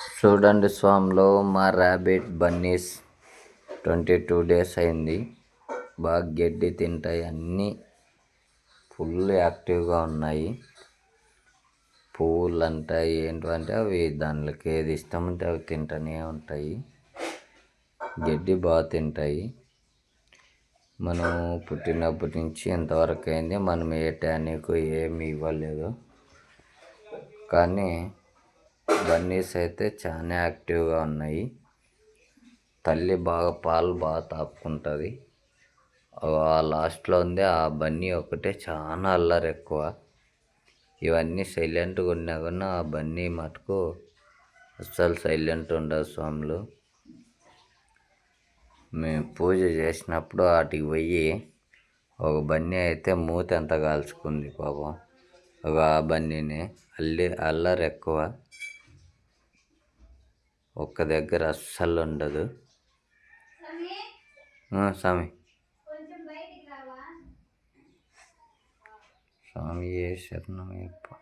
చూడండి స్వామిలో మా rabbit bunnies twenty two days అయింది. బాగా గడ్డి తింటాయి అన్నీ. ఫుల్ యాక్టివ్గా ఉన్నాయి. పువ్వులు అంటాయి ఏంటంటే అవి దానిలోకి ఏది ఇష్టం ఉంటే అవి తింటూనే ఉంటాయి. గడ్డి బాగా తింటాయి. మనం పుట్టినప్పటి నుంచి ఎంతవరకు అయింది. మనం ఏ టానిక్ ఏమి ఇవ్వలేదు. కానీ బన్నీస్ అయితే చాలా యాక్టివ్గా ఉన్నాయి. తల్లి బాగా పాలు బాగా తాపుకుంటుంది. ఆ లాస్ట్లో ఉంది. ఆ బన్నీ ఒకటే చాలా అల్లరి ఎక్కువ. ఇవన్నీ సైలెంట్గా ఉన్నా కానీ ఆ బన్నీ మటుకు అస్సలు సైలెంట్ ఉండదు స్వాములు. మేము పూజ చేసినప్పుడు వాటికి పోయి ఒక బన్నీ అయితే మూత ఎంత కాల్చుకుంది పాపం. ఒక బన్నీని అల్లి అల్లరి ఎక్కువ. ఒక్క దగ్గర అస్సలు ఉండదు స్వామి స్వామి శరణమయ్యప్ప